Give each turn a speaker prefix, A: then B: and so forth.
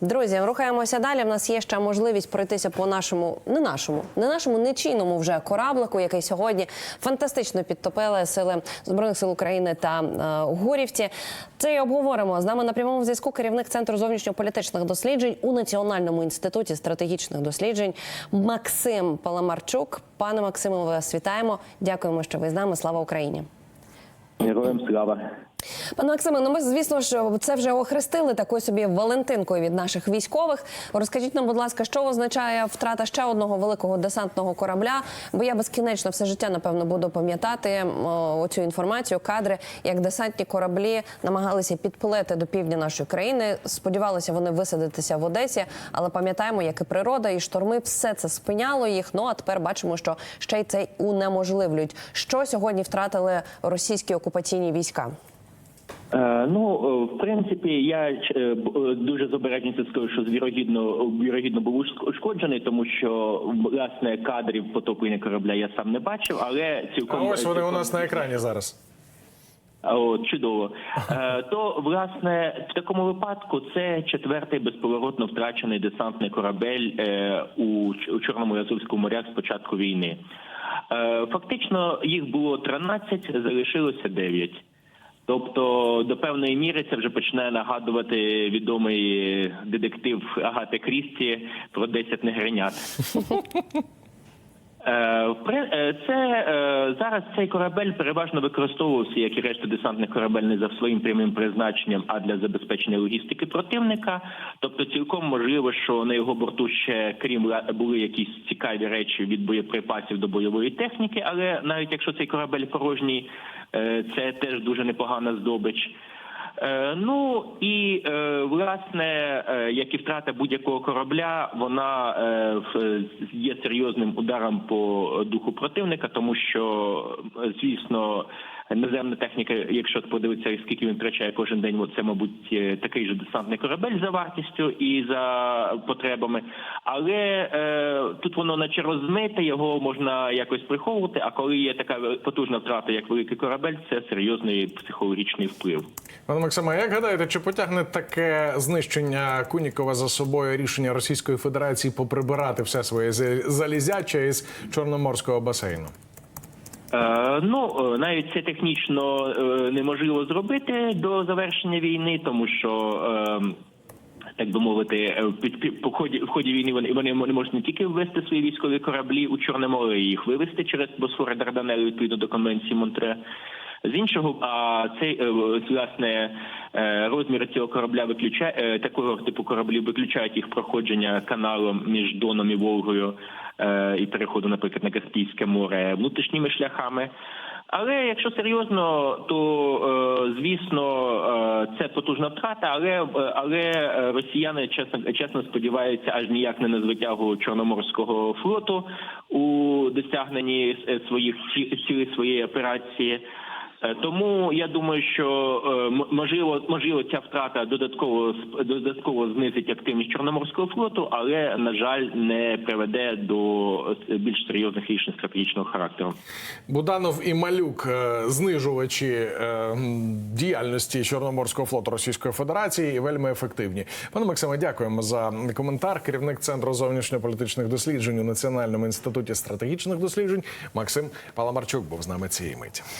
A: Друзі, рухаємося далі. В нас є ще можливість пройтися по нашому, не нашому, не нашому нечийному вже кораблику, який сьогодні фантастично підтопили сили збройних сил України та е, Гурівці. Це і обговоримо з нами на прямому зв'язку. Керівник центру зовнішньополітичних досліджень у Національному інституті стратегічних досліджень Максим Паламарчук. Пане Максиме, вас вітаємо. Дякуємо, що ви з нами. Слава Україні.
B: Героям слава.
A: Пане Максиме, ну ми звісно ж це вже охрестили такою собі Валентинкою від наших військових. Розкажіть нам, будь ласка, що означає втрата ще одного великого десантного корабля? Бо я безкінечно все життя напевно буду пам'ятати оцю інформацію, кадри, як десантні кораблі намагалися підплити до півдня нашої країни. Сподівалися вони висадитися в Одесі, але пам'ятаємо, як і природа, і шторми все це спиняло їх. Ну а тепер бачимо, що ще й це унеможливлюють. Що сьогодні втратили російські окупаційні війська?
B: Е, ну, е, в принципі, я е, дуже з обережністю скажу, що вірогідно, вірогідно був ушкоджений, тому що власне кадрів потоплення корабля я сам не бачив, але
C: А
B: цілком
C: ось вони у нас на екрані зараз.
B: О, чудово. То власне в такому випадку це четвертий безповоротно втрачений десантний корабель у, Чорному Азовському морях з початку війни. Фактично їх було 13, залишилося 9. Тобто до певної міри це вже починає нагадувати відомий детектив Агати Крісті про 10 негринят. Е, е, Це е, зараз цей корабель переважно використовувався, як і решта десантних корабель, не за своїм прямим призначенням, а для забезпечення логістики противника. Тобто, цілком можливо, що на його борту ще крім були якісь цікаві речі від боєприпасів до бойової техніки. Але навіть якщо цей корабель порожній, це теж дуже непогана здобич. Е, Ну і е, власне, е, як і втрата будь-якого корабля, вона є серйозним ударом по духу противника, тому що, звісно, наземна техніка, якщо подивитися, скільки він втрачає кожен день, це, мабуть, е, такий же десантний корабель за вартістю і за потребами. Але е, тут воно наче розмите, його можна якось приховувати. А коли є така потужна втрата, як великий корабель, це серйозний психологічний вплив.
C: Пане Максиме, як гадаєте, чи потягне таке знищення Кунікова за собою рішення Російської Федерації поприбирати все своє залізяче із Чорноморського басейну?
B: Е, ну е, навіть це технічно е, неможливо зробити до завершення війни, тому що. Так би мовити, по ході в ході війни вони вони не можуть не тільки ввести свої військові кораблі у Чорне море, і їх вивести через Босфор і відповідно до конвенції Монтре. З іншого, а цей е, власне е, розміри цього корабля виключає е, такого типу кораблів виключають їх проходження каналом між Доном і Волгою і переходу, наприклад, на Каспійське море внутрішніми шляхами. Але якщо серйозно, то звісно це потужна втрата, але але росіяни чесно чесно сподіваються аж ніяк не на звитягу Чорноморського флоту у досягненні своїх ці- цілей своєї операції. Е, Тому я думаю, що е, можливо, можливо, ця втрата додатково додатково знизить активність Чорноморського флоту, але на жаль, не приведе до е, більш серйозних рішень стратегічного характеру.
C: Буданов і Малюк, знижувачі діяльності Чорноморського флоту Російської Федерації, вельми ефективні. Пане Максиме, дякуємо за коментар. Керівник центру зовнішньополітичних досліджень у Національному інституті стратегічних досліджень Максим Паламарчук був з нами цієї миті.